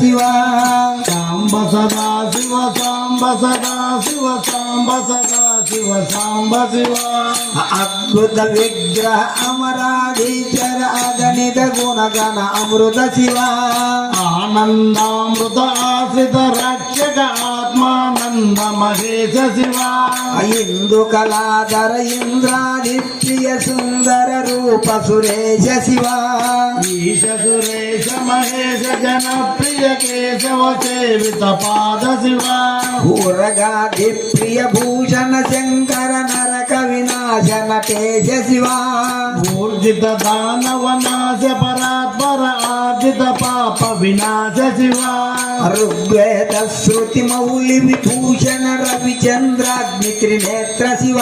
శివ సాంబ సదా శివ సాంబ సదా శివ సాంబ సదా శివ సాంబ శివ. అద్భుత విగ్రహ అమరాధీశ్వర అగణిత గుణగణ అమృత శివ. ఆనందామృత ఆశ్రిత రక్షక ఆత్మానంద మహేశ శివ ఇందు కళాధర సుందర రూప సురేశ శివ ఈశ సురేశ మహేశ జన ప్రియ కేశవ సేవిత పాద శివ ఊరగాది ప్రియ భూషణ శంకర నరక వినాశన కేశ శివ ఊర్జిత దానవ నాశ ఆర్జిత పాప వినాశ శివ. ఋగ్వేద శృతి మౌలి విభూషణ రవిచంద్రాగ్ని త్రినేత్ర శివ.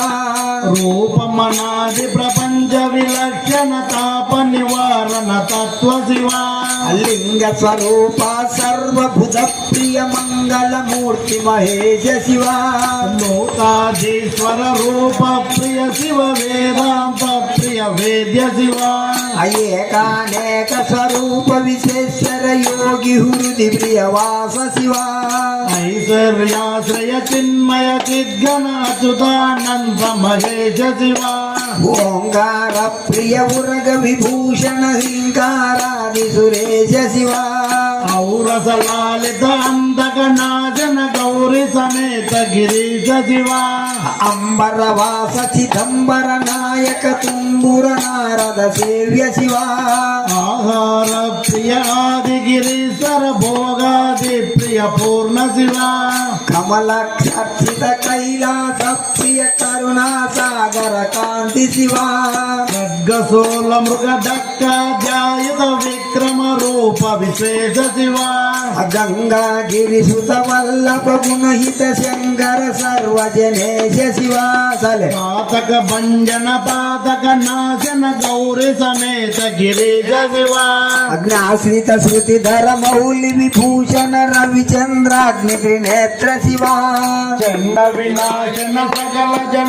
రూపమనాది ప్రపంచ విలక్షణ తాప నివారణ తత్వ శివ. లింగ స్వరూప సర్వభుత ప్రియ మంగళ మూర్తి మహేశ శివ. నూతాధీశ్వర రూప ప్రియ శివ. ప్రియ వేద్య శివ. ఏకానేక స్వరూప విశేశ్వర యోగి హృది ప్రియ వాస శివ. ఐశ్వర్యాశ్రయ చిన్మయ చిద్గణ అచ్యుతానంద మహేశ శివ. ఓంకార ప్రియ ఉరగ విభూషణ హింకారాది సురేశ శివ. ఔరస లాలిత అందక నాజన గౌరి సమేత గిరీశ శివ అంబర వాస చిదంబర నాయక తుంబుర నారద సేవ్య శివ. ఆహార ప్రియ ఆది గిరీశ్వర భోగాది సాగర కాంతి శివ ఖడ్గసోల మృగ డక్క ధ్యాయుత విక్రమ రూప విశేష శివ గంగా గిరి సుత వల్లభ గుణహిత శంకర సర్వజనేశ శివ సలే పాతక భంజన పాతక నాశన గౌరి సమేత గిరీశ శివ అగ్నాశ్రిత శృతిధర మౌలి విభూషణ రవిచంద్రాగ్ని త్రినేత్ర శివ చండ వినాశన సకల జన